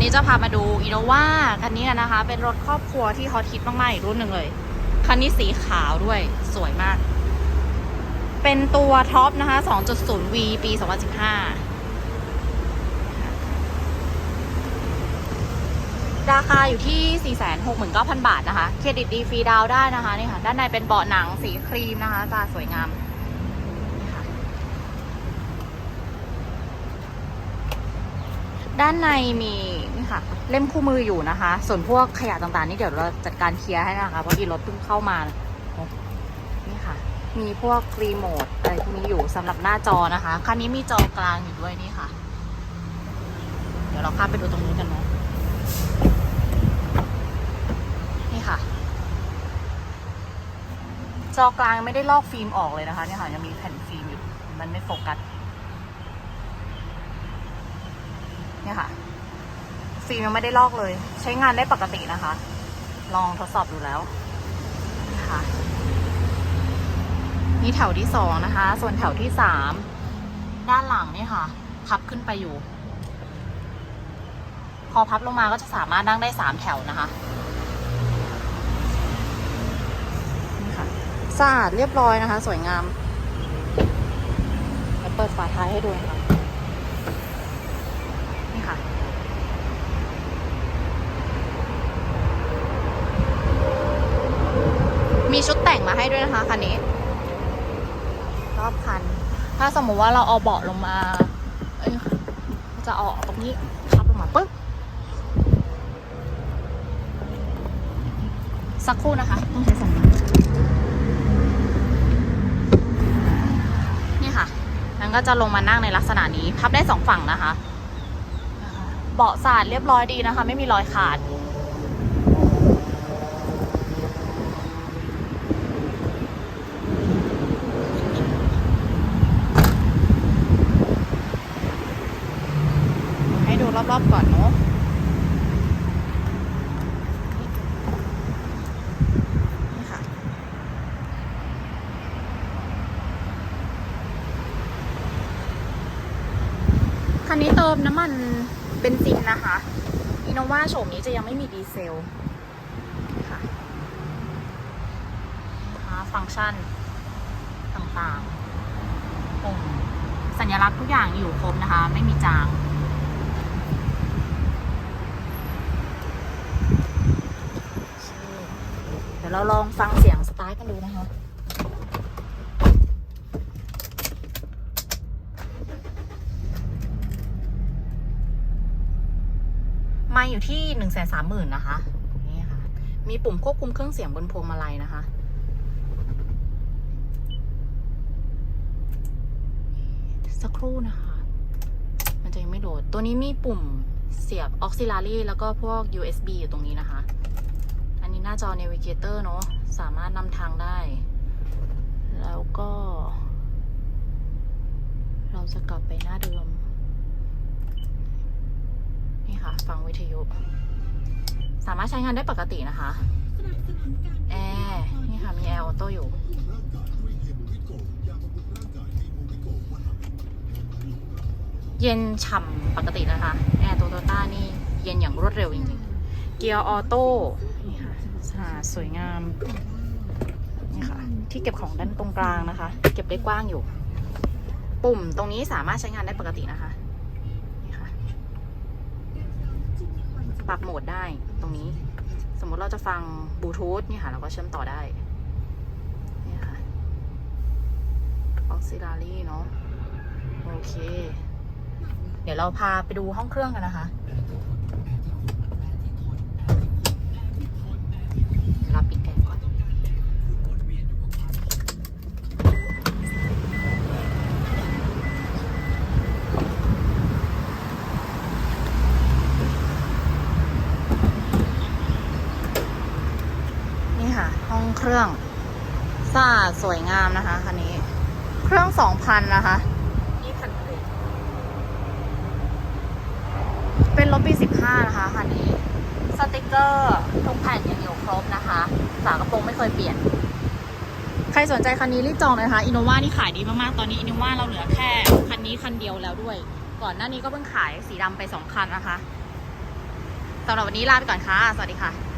วันนี้จะพามาดูอีโนวาคันนี้กันนะคะ เป็นรถครอบครัวที่ฮอตฮิตมากๆ อีกรุ่นหนึ่งเลย คันนี้สีขาวด้วยสวยมาก เป็นตัวท็อปนะคะ 2.0V ปี 2015 ราคาอยู่ที่ 469,000 บาทนะคะ เครดิตดีฟรีดาวได้นะคะนี่ค่ะ ด้านในเป็นเบาะหนังสีครีมนะคะจะสวยงามด้านในมี นี่ค่ะ เล่มคู่มืออยู่นะคะ ส่วนพวกขยะต่างๆ นี่เดี๋ยวเราจัดการเคลียร์ให้นะคะเพราะดีรถเพิ่งเข้ามานี่ค่ะ มีพวกรีโมทอะไรพวกนี้อยู่สำหรับหน้าจอนะคะคันนี้มีจอกลางอยู่ด้วยนี่ค่ะ เดี๋ยวเราข้ามไปดูตรงนู้กันเนาะนี่ค่ะ จอกลางไม่ได้ลอกฟิล์มออกเลยนะคะเนี่ยค่ะยังมีแผ่นฟิล์มอยู่มันไม่โฟกัสเนี่ยค่ะ ฟิล์มยังไม่ได้ลอกเลย ใช้งานได้ปกตินะคะ ลองทดสอบดูแล้วนี่ค่ะนี่แถวที่สองนะคะ ส่วนแถวที่สามด้านหลังนี่ค่ะ พับขึ้นไปอยู่ พอพับลงมาก็จะสามารถนั่งได้สามแถวนะคะนี่ค่ะสะอาดเรียบร้อยนะคะ สวยงามเปิดฝาท้ายให้ดูนะคะนี่ค่ะ มีชุดแต่งมาให้ด้วยนะคะคันนี้ รอบคัน ถ้าสมมติว่าเราเอาเบาะลงมาเอ้ยจะออกตรงนี้พับลงมาปึ๊บสักครู่นะคะ ต้องใช้สองมือนี่ค่ะนั้นก็จะลงมานั่งในลักษณะนี้ พับได้สองฝั่งนะคะ เบาะสะอาดเรียบร้อยดีนะคะ ไม่มีรอยขาด รอบๆก่อนเนาะนี่ค่ะคันนี้เติมน้ำมันเบนซินนะคะอินโนวาโฉมนี้จะยังไม่มีดีเซลค่ะนะคะฟังก์ชันต่างๆปุ่มสัญลักษณ์ทุกอย่างอยู่ครบนะคะ ไม่มีจาง เดี๋ ยวเราลองฟังเสียงสตาร์ทกันดูนะคะไมาอยู่ที่หนึ่งแสนสามหมื่นนะคะนี่ค่ะ มีปุ่มควบคุมเครื่องเสียงบนพวงมาลัยนะคะสักครู่นะคะ มันจะยังไม่โหลด ตัวนี้มีปุ่มเสียบ auxiliary แล้วก็พวก USB อยู่ตรงนี้นะคะ นี้หน้าจอ navigator เนอะสามารถนำทางได้ แล้วก็ เราจะกลับไปหน้าเดิม นี่ค่ะ ฟังวิทยุ สามารถใช้งานได้ปกตินะคะแอร์นี่ค่ะ มีแอร์ออโต้อยู่เย็นฉ่ำปกตินะคะ แอร์โตโยต้านี่ เย็นอย่างรวดเร็วจริงๆ เกียร์ออโต้นี่ค่ะ อาดสวยงามนี่ค่ะ ที่เก็บของด้านตรงกลางนะคะ เก็บได้กว้างอยู่ ปุ่มตรงนี้สามารถใช้งานได้ปกตินะคะนี่ค่ะปรับโหมดได้ตรงนี้ สมมุติเราจะฟังบลูทูธนี่ค่ะเราก็เชื่อมต่อได้นี่ค่ะ auxiliary เนาะโอเค เดี๋ยวเราพาไปดูห้องเครื่องกันนะคะ เดี๋ยวเราปิดแอร์ก่อนนี่ค่ะ ห้องเครื่องสะอาดสวยงามนะคะคันนี้ เครื่องสองพันนะคะนี่คันเล็กเป็นรถปีสิบห้านะคะคันนี้ สติกเกอร์ทุกแผ่นยัง ฝากระโปรงไม่เคยเปลี่ยน ใครสนใจคันนี้รีบจองเลยนะคะอินโนวานี่ขายดีมากๆ ตอนนี้อินโนวาเราเหลือแค่คันนี้คันเดียวแล้วด้วย ก่อนหน้านี้ก็เพิ่งขายสีดำไปสองคันนะคะสำหรับวันนี้ลาไปก่อนค่ะ สวัสดีค่ะ